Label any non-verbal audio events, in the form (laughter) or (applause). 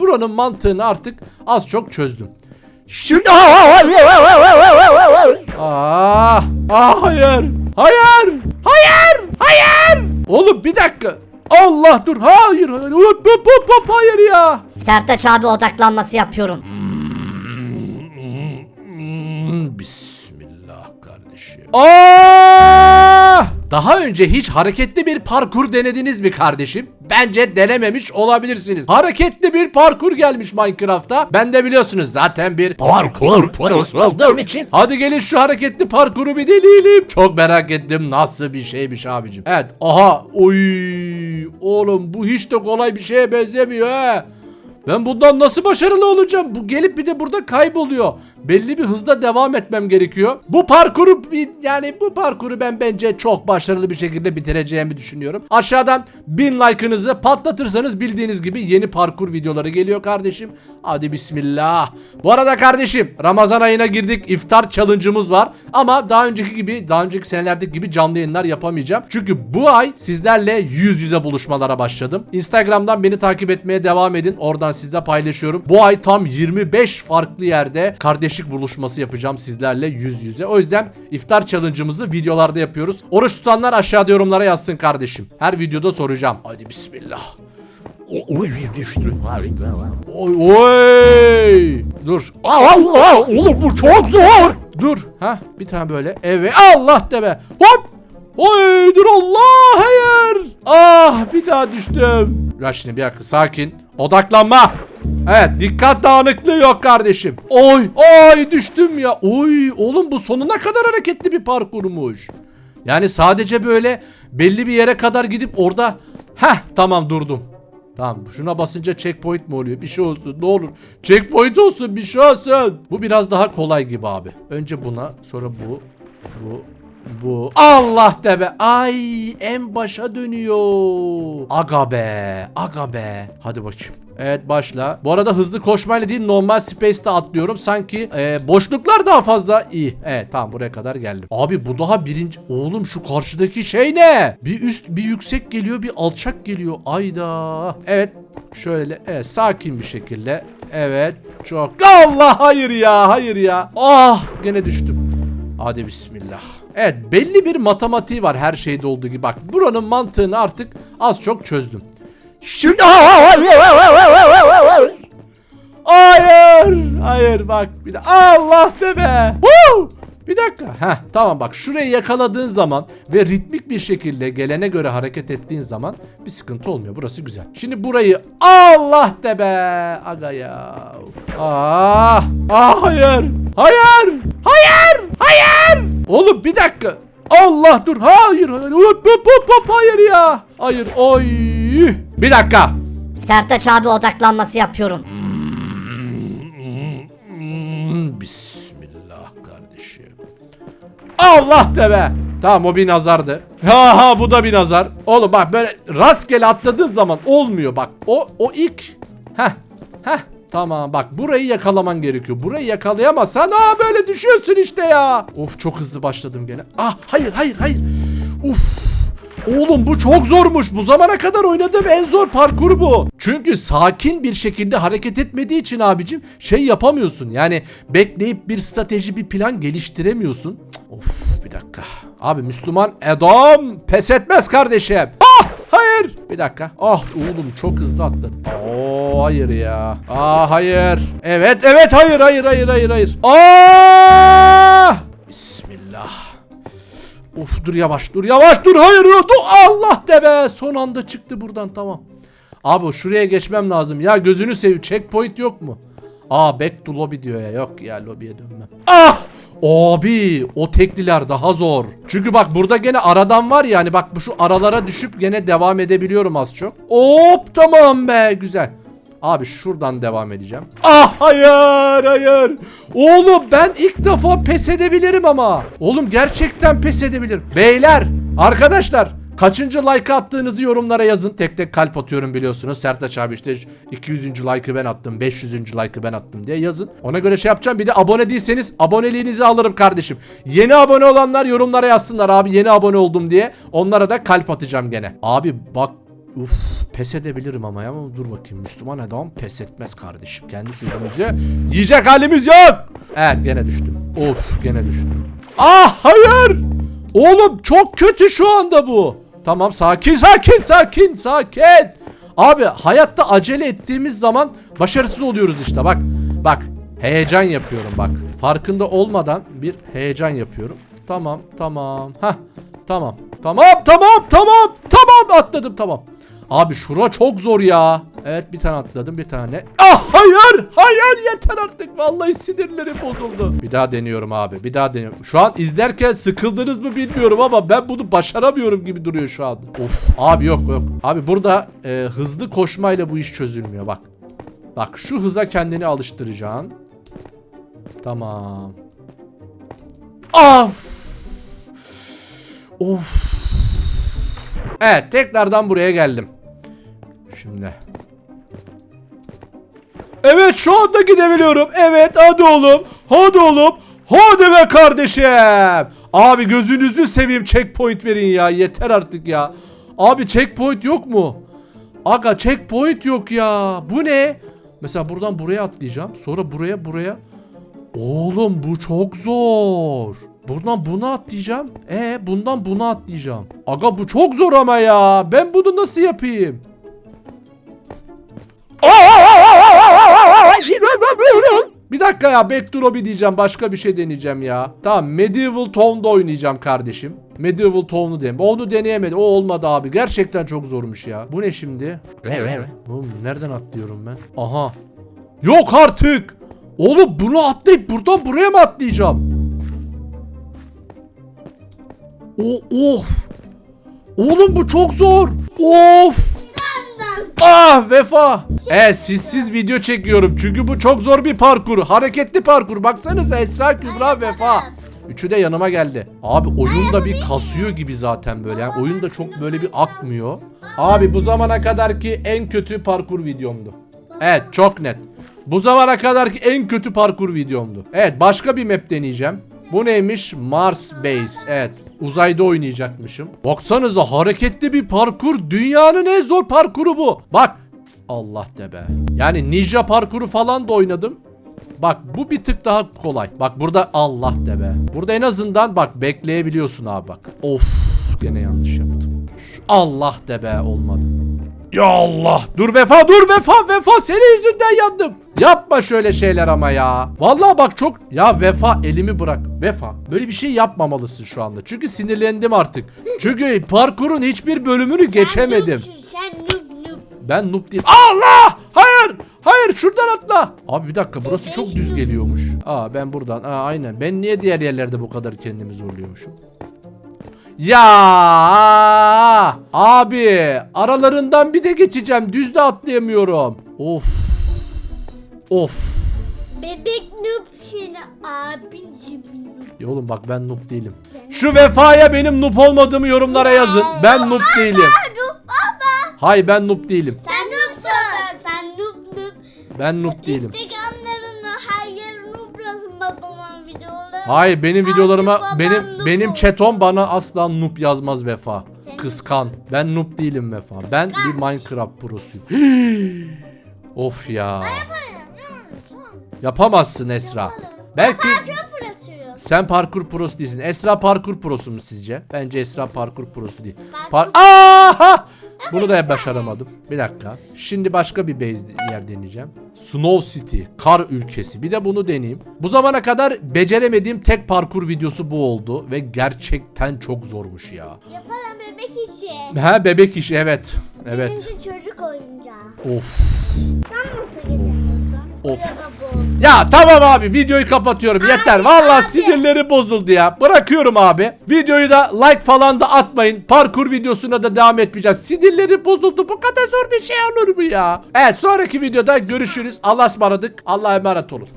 buranın mantığını artık az çok çözdüm. Şimdi Ah, ah hayır. Hayır. Hayır. Hayır. Oğlum bir dakika. Allah dur. Hayır. Hayır. Hop, hop, hop, hop, hayır ya. Sertaç abi odaklanması yapıyorum. Hmm, Bismillah kardeşim. Aa! Daha önce hiç hareketli bir parkur denediniz mi kardeşim? Bence denememiş olabilirsiniz. Hareketli bir parkur gelmiş Minecraft'ta. Ben de biliyorsunuz zaten bir Parkur prosu olduğum için Hadi gelin şu hareketli parkuru bir deneyelim. Çok merak ettim nasıl bir şeymiş abicim. Evet aha oy oğlum bu hiç de kolay bir şeye benzemiyor he. Ben bundan nasıl başarılı olacağım? Bu gelip bir de burada kayboluyor. Belli bir hızda devam etmem gerekiyor. Bu parkuru yani bu parkuru ben bence çok başarılı bir şekilde bitireceğimi düşünüyorum. Aşağıdan 1000 like'ınızı patlatırsanız bildiğiniz gibi yeni parkur videoları geliyor kardeşim. Hadi bismillah. Bu arada kardeşim Ramazan ayına girdik. İftar challenge'ımız var. Ama daha önceki gibi daha önceki senelerdeki gibi canlı yayınlar yapamayacağım. Çünkü bu ay sizlerle yüz yüze buluşmalara başladım. Instagram'dan beni takip etmeye devam edin. Oradan sizle paylaşıyorum. Bu ay tam 25 farklı yerde kardeşlik buluşması yapacağım sizlerle yüz yüze. O yüzden iftar challenge'ımızı videolarda yapıyoruz. Oruç tutanlar aşağıda yorumlara yazsın kardeşim. Her videoda soracağım. Hadi bismillah. Oy oy. Dur. Aa, aa, oğlum bu çok zor. Dur. Ha bir tane böyle. Evet. Allah de be. Hop. Oy dur Allah hayır. Ah bir daha düştüm. Ya şimdi bir dakika sakin. Odaklanma. Evet dikkat dağınıklığı yok kardeşim. Oy oy düştüm ya. Oy oğlum bu sonuna kadar hareketli bir parkurmuş. Yani sadece böyle belli bir yere kadar gidip orada heh tamam durdum. Tamam şuna basınca checkpoint mi oluyor? Bir şey olsun ne olur. Checkpoint olsun bir şey olsun. Bu biraz daha kolay gibi abi. Önce buna sonra bu. Bu. Bu. Allah de be. Ay en başa dönüyor. Aga be. Aga be. Hadi bakayım. Evet başla. Bu arada hızlı koşmayla değil normal space'te atlıyorum. Sanki e, boşluklar daha fazla iyi. Evet tamam buraya kadar geldim. Abi bu daha birinci. Oğlum şu karşıdaki şey ne? Bir üst bir yüksek geliyor bir alçak geliyor. Ayda. Evet şöyle evet sakin bir şekilde. Evet çok. Allah hayır ya hayır ya. Ah gene düştüm. Hadi bismillah. Evet belli bir matematiği var her şeyde olduğu gibi. Bak buranın mantığını artık az çok çözdüm. Şimdi Hayır. Hayır bak bir de Allah de be. Woo! Bir dakika. Heh, tamam bak şurayı yakaladığın zaman ve ritmik bir şekilde gelene göre hareket ettiğin zaman bir sıkıntı olmuyor. Burası güzel. Şimdi burayı Allah de be. Aga ya. Uf. Ah. Ah hayır. Hayır. Hayır. Hayır. Oğlum bir dakika. Allah dur. Hayır. Hayır. Hop, hop, hop, hop, hayır ya. Hayır. Oy. Bir dakika. Sertaç abi odaklanması yapıyorum. Bismillah kardeşim. Allah de be. Tamam o bir nazardı. Ha ha bu da bir nazar. Oğlum bak böyle rastgele atladığın zaman olmuyor bak. O o ilk. Heh. Heh. Tamam bak burayı yakalaman gerekiyor. Burayı yakalayamazsan aa böyle düşüyorsun işte ya. Of çok hızlı başladım gene. Ah hayır hayır hayır. Uf. Oğlum bu çok zormuş. Bu zamana kadar oynadığım en zor parkur bu. Çünkü sakin bir şekilde hareket etmediği için abicim şey yapamıyorsun. Yani bekleyip bir strateji bir plan geliştiremiyorsun. Of bir dakika. Abi Müslüman adam pes etmez kardeşim. Ah hayır. Bir dakika. Ah oğlum çok hızlı atladım. Oo hayır ya. Ah hayır. Evet evet hayır hayır hayır hayır hayır. Ah! Bismillah. Of dur yavaş dur yavaş dur hayır dur Allah de be son anda çıktı buradan tamam. Abi şuraya geçmem lazım ya gözünü seveyim checkpoint yok mu? Aa back to lobby diyor ya yok ya lobiye dönmem. Ah! Abi o tekliler daha zor. Çünkü bak burada gene aradan var ya hani bak şu aralara düşüp gene devam edebiliyorum az çok. Hop tamam be güzel. Abi şuradan devam edeceğim. Ah hayır hayır. Oğlum ben ilk defa pes edebilirim ama. Oğlum gerçekten pes edebilirim. Beyler arkadaşlar kaçıncı like attığınızı yorumlara yazın. Tek tek kalp atıyorum biliyorsunuz. Sertaç abi işte 200. like'ı ben attım. 500. like'ı ben attım diye yazın. Ona göre şey yapacağım. Bir de abone değilseniz aboneliğinizi alırım kardeşim. Yeni abone olanlar yorumlara yazsınlar abi yeni abone oldum diye. Onlara da kalp atacağım gene. Abi bak Uf pes edebilirim ama ya dur bakayım Müslüman adam pes etmez kardeşim. Kendi sözümüzü yiyecek halimiz yok. Evet gene düştüm. Of gene düştüm. Ah hayır. Oğlum çok kötü şu anda bu. Tamam sakin sakin sakin sakin. Abi hayatta acele ettiğimiz zaman başarısız oluyoruz işte bak. Bak heyecan yapıyorum bak. Farkında olmadan bir heyecan yapıyorum. Tamam tamam. Hah tamam. Tamam tamam tamam tamam atladım tamam. Abi şura çok zor ya. Evet bir tane atladım bir tane. Ah hayır hayır yeter artık. Vallahi sinirlerim bozuldu. Bir daha deniyorum abi bir daha deniyorum. Şu an izlerken sıkıldınız mı bilmiyorum ama ben bunu başaramıyorum gibi duruyor şu an. Of abi yok yok. Abi burada e, hızlı koşmayla bu iş çözülmüyor bak. Bak şu hıza kendini alıştıracaksın. Tamam. Of. Of. Evet tekrardan buraya geldim. Şimdi. Evet şu anda gidebiliyorum. Evet hadi oğlum. Hadi oğlum. Hadi be kardeşim. Abi gözünüzü seveyim checkpoint verin ya. Yeter artık ya. Abi checkpoint yok mu? Aga checkpoint yok ya. Bu ne? Mesela buradan buraya atlayacağım. Sonra buraya buraya. Oğlum bu çok zor. Buradan buna atlayacağım. E bundan buna atlayacağım. Aga bu çok zor ama ya. Ben bunu nasıl yapayım? Bir dakika ya backdrop'i diyeceğim başka bir şey deneyeceğim ya. Tamam Medieval Town'da oynayacağım kardeşim. Medieval Town'u diyeyim. Onu deneyemedim. O olmadı abi. Gerçekten çok zormuş ya. Bu ne şimdi? Oğlum nereden atlıyorum ben? Aha. Yok artık. Oğlum bunu atlayıp buradan buraya mı atlayacağım? O of. Oğlum bu çok zor. Of. Ah vefa. Evet sizsiz video çekiyorum çünkü bu çok zor bir parkur. Hareketli parkur. Baksanıza Esra Kübra vefa. Üçü de yanıma geldi. Abi oyun da bir kasıyor gibi zaten böyle. Yani oyun da çok böyle bir akmıyor. Abi bu zamana kadarki en kötü parkur videomdu. Evet çok net. Bu zamana kadarki en kötü parkur videomdu. Evet başka bir map deneyeceğim. Bu neymiş? Mars Base. Evet. Uzayda oynayacakmışım. Baksanıza hareketli bir parkur. Dünyanın en zor parkuru bu. Bak. Allah de be. Yani ninja parkuru falan da oynadım. Bak bu bir tık daha kolay. Bak burada Allah de be. Burada en azından bak bekleyebiliyorsun abi bak. Of gene yanlış yaptım. Allah de be olmadı. Ya Allah. Dur Vefa dur Vefa Vefa senin yüzünden yandım. Yapma şöyle şeyler ama ya. Vallahi bak çok ya Vefa elimi bırak. Vefa böyle bir şey yapmamalısın şu anda. Çünkü sinirlendim artık. Çünkü parkurun hiçbir bölümünü geçemedim. Sen noob noob. Ben noob değilim. Allah! Hayır! Hayır şuradan atla. Abi bir dakika burası çok düz geliyormuş. Aa ben buradan. Aa aynen. Ben niye diğer yerlerde bu kadar kendimi zorluyormuşum? Ya abi aralarından bir de geçeceğim. Düz de atlayamıyorum. Of. Of. Bebek noob şimdi abicim. Ya oğlum bak ben noob değilim. Şu vefaya benim noob olmadığımı yorumlara yazın. Ben noob değilim. Noob baba. Hay ben noob değilim. Sen noobsun. Sen noob noob. Ben noob değilim. Instagramlarını her yer noob yazın babamın videoları. Hayır benim videolarıma benim benim chatom bana asla noob yazmaz Vefa. Kıskan. Ben noob değilim Vefa. Ben bir Minecraft prosuyum. (gasps) of ya. Yapamazsın Esra. Belki sen parkur prosu değilsin. Esra parkur prosu mu sizce? Bence Esra parkur prosu değil. Par Aha! Bunu da başaramadım. Bir dakika. Şimdi başka bir base yer deneyeceğim. Snow City, kar ülkesi. Bir de bunu deneyeyim. Bu zamana kadar beceremediğim tek parkur videosu bu oldu ve gerçekten çok zormuş ya. Yaparım bebek işi. Ha bebek işi evet. Evet. Benimki çocuk oyuncağı. Of. Sen nasıl geçemiyorsun? Of. Baba. Ya tamam abi videoyu kapatıyorum yeter. Abi. sinirleri bozuldu ya. Bırakıyorum abi. Videoyu da like falan da atmayın. Parkur videosuna da devam etmeyeceğiz. Sinirleri bozuldu. Bu kadar zor bir şey olur mu ya? Evet sonraki videoda görüşürüz. Allah'a ısmarladık. Allah'a emanet olun.